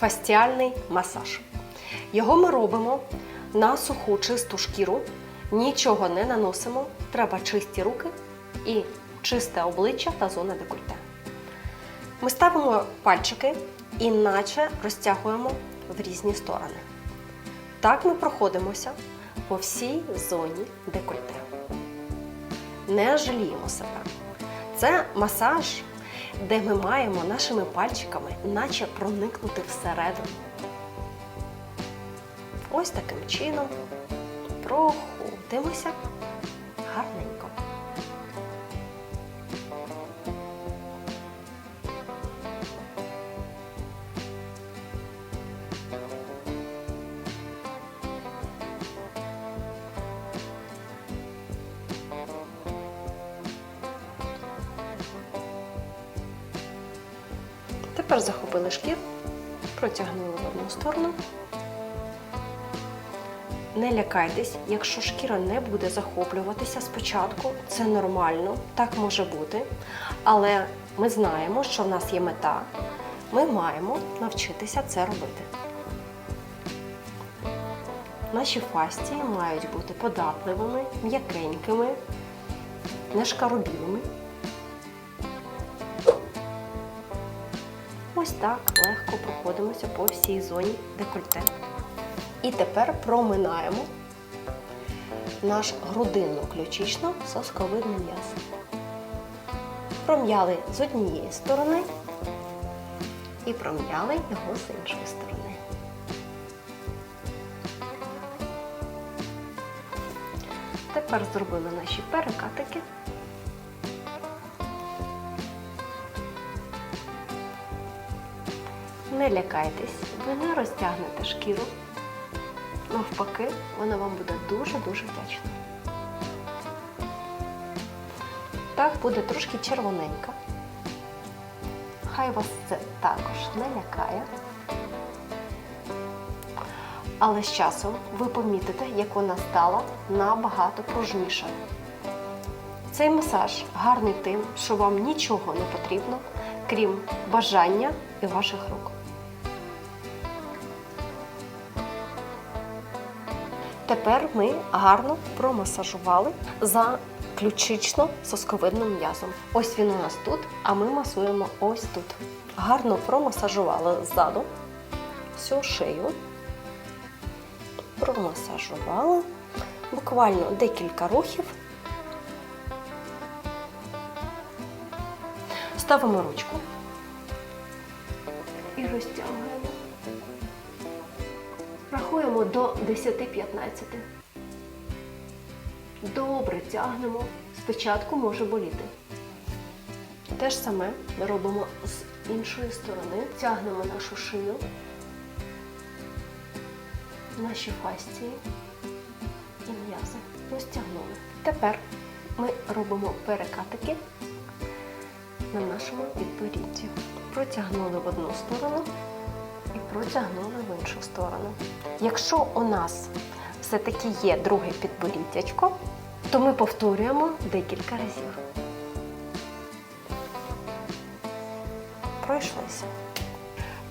фастіальний масаж. Його ми робимо на суху чисту шкіру, нічого не наносимо, треба чисті руки і чисте обличчя та зона декольте. Ми ставимо пальчики і наче розтягуємо в різні сторони. Так ми проходимося по всій зоні декольте. Не жаліємо себе. Це масаж, де ми маємо нашими пальчиками, наче проникнути всередину. Ось таким чином проходимося Тепер захопили шкір, протягнули в одну сторону. Не лякайтесь, якщо шкіра не буде захоплюватися спочатку, це нормально, так може бути. Але ми знаємо, що в нас є мета. Ми маємо навчитися це робити. Наші фасції мають бути податливими, м'якенькими, не Ось так легко проходимося по всій зоні декольте. І тепер проминаємо наш грудинно-ключично-сосковидний м'яз. Пром'яли з однієї сторони і пром'яли його з іншої сторони. Тепер зробили наші перекатики. Не лякайтесь, ви не розтягнете шкіру. Навпаки, вона вам буде дуже-дуже вдячна. Так буде трошки червоненька. Хай вас це також не лякає. Але з часом ви помітите, як вона стала набагато пружніша. Цей масаж гарний тим, що вам нічого не потрібно, крім бажання і ваших рук. Тепер ми гарно промасажували за ключично-сосковидним м'язом. Ось він у нас тут, а ми масуємо ось тут. Гарно промасажували ззаду всю шию. Промасажували. Буквально декілька рухів. Ставимо ручку і розтягуємо. Рахуємо до 10-15. Добре тягнемо. Спочатку може боліти. Те ж саме ми робимо з іншої сторони. Тягнемо нашу шию, наші фасції і м'язи. Розтягнули. Тепер ми робимо перекатики на нашому підборідді. Протягнули в одну сторону протягнули в іншу сторону. Якщо у нас все-таки є друге підборіддячко, то ми повторюємо декілька разів. Пройшлися.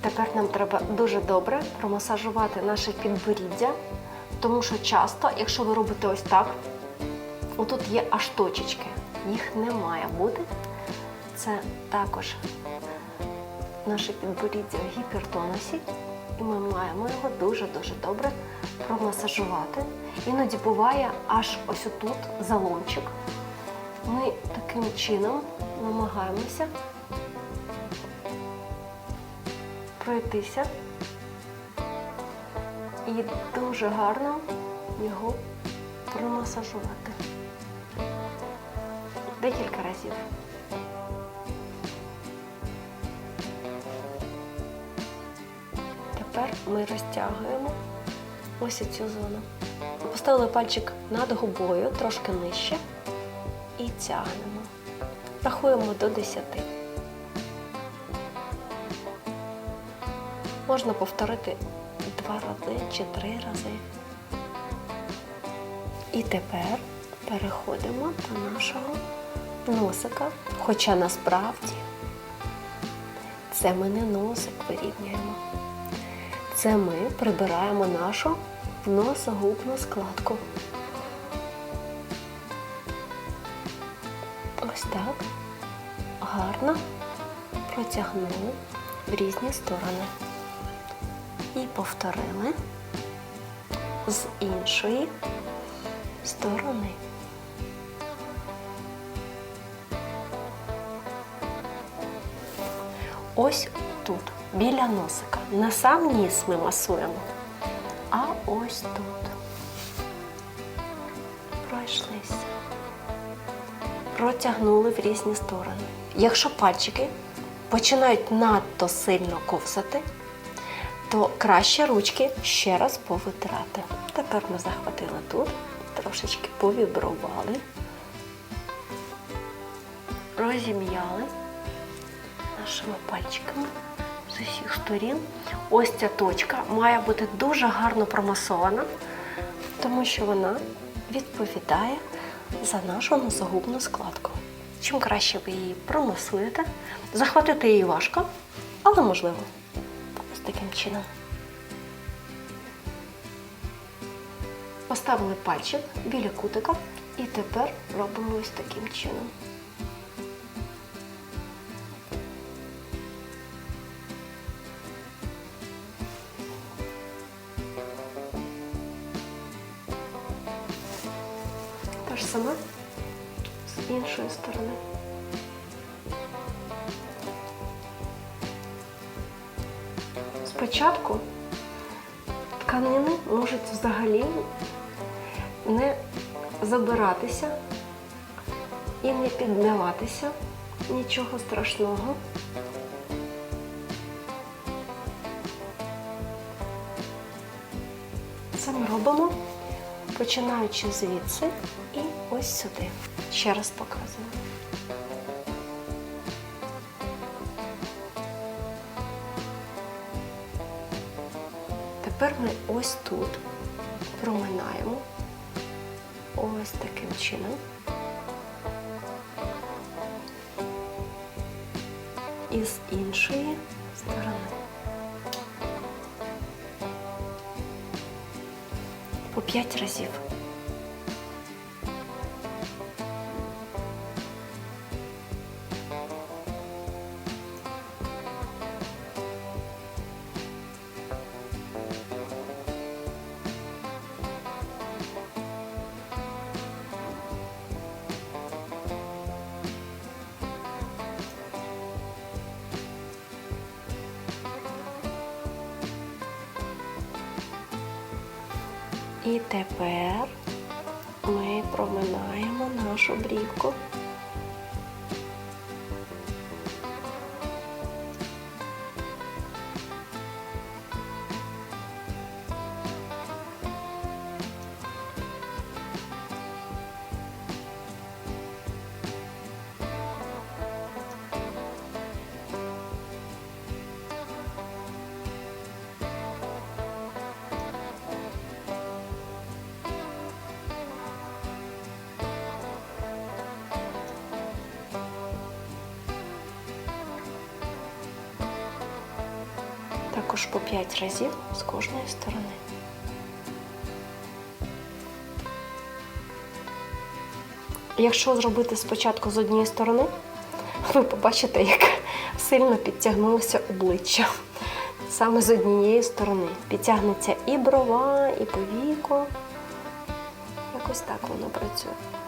Тепер нам треба дуже добре промасажувати наше підборіддя, тому що часто, якщо ви робите ось так, отут є аж точечки, їх не має бути. Це також наше підборіддя в гіпертонусі, і ми маємо його дуже-дуже добре промасажувати. Іноді буває аж ось отут заломчик. Ми таким чином намагаємося пройтися і дуже гарно його промасажувати. Декілька разів. Тепер ми розтягуємо ось цю зону. Поставили пальчик над губою, трошки нижче, і тягнемо. Рахуємо до 10. Можна повторити два рази чи три рази. І тепер переходимо до нашого носика. Хоча насправді це ми не носик вирівнюємо. Це ми прибираємо нашу носогубну складку. Ось так. Гарно протягнули в різні сторони. І повторили з іншої сторони. Ось тут, біля носика. Не сам ніс ми масуємо, а ось тут. Пройшлися. Протягнули в різні сторони. Якщо пальчики починають надто сильно ковзати, то краще ручки ще раз повитирати. Тепер ми захватили тут, трошечки повібрували, розім'яли нашими пальчиками з усіх сторін. Ось ця точка має бути дуже гарно промасована, тому що вона відповідає за нашу носогубну складку. Чим краще ви її промасуєте, захватити її важко, але можливо. Ось таким чином. Поставили пальчик біля кутика і тепер робимо ось таким чином. Те ж саме з іншої сторони. Спочатку тканини можуть взагалі не забиратися і не підмиватися. Нічого страшного. Це ми робимо починаючи звідси і ось сюди. Ще раз показую. Тепер ми ось тут проминаємо ось таким чином. І з іншої сторони. П'ять разів. І тепер ми проминаємо нашу брівку. Також по 5 разів з кожної сторони. Якщо зробити спочатку з однієї сторони, ви побачите, як сильно підтягнулося обличчя. Саме з однієї сторони. Підтягнеться і брова, і повіко. Якось так воно працює.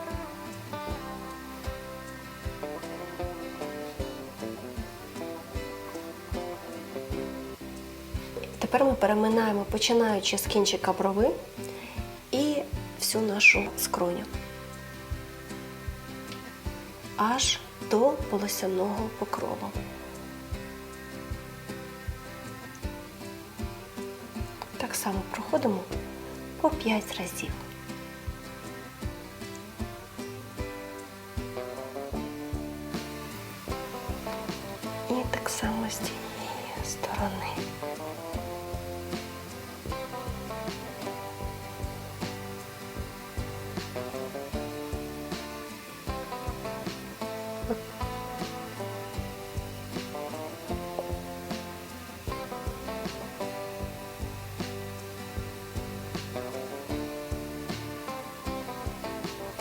Тепер ми переминаємо, починаючи з кінчика брови і всю нашу скроню. Аж до волосяного покрову. Так само проходимо по 5 разів. І так само з цієї сторони.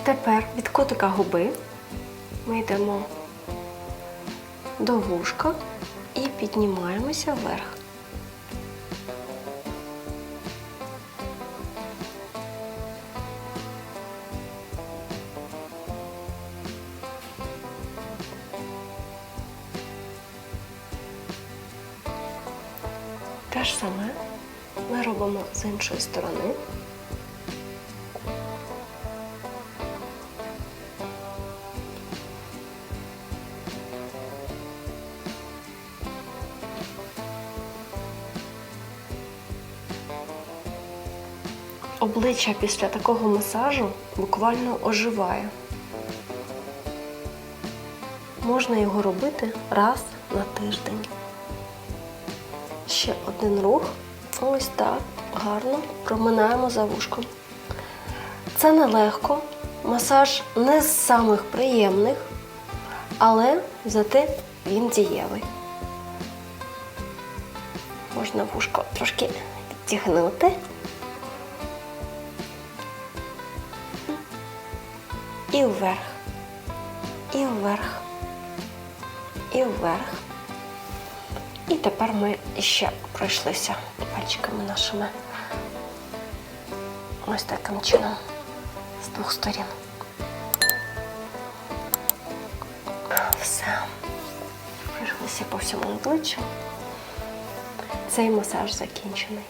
Тепер від котика губи ми йдемо до вушка і піднімаємося вверх. Те ж саме ми робимо з іншої сторони. Обличчя після такого масажу буквально оживає. Можна його робити раз на тиждень. Ще один рух. Ось так, гарно проминаємо за вушком. Це нелегко, масаж не з самих приємних, але зате він дієвий. Можна вушко трошки підтягнути. І вверх, і вверх, і вверх. І тепер ми ще пройшлися пальчиками нашими. Ось таким чином з двох сторін. Все. Пройшлися по всьому обличчю. Цей масаж закінчений.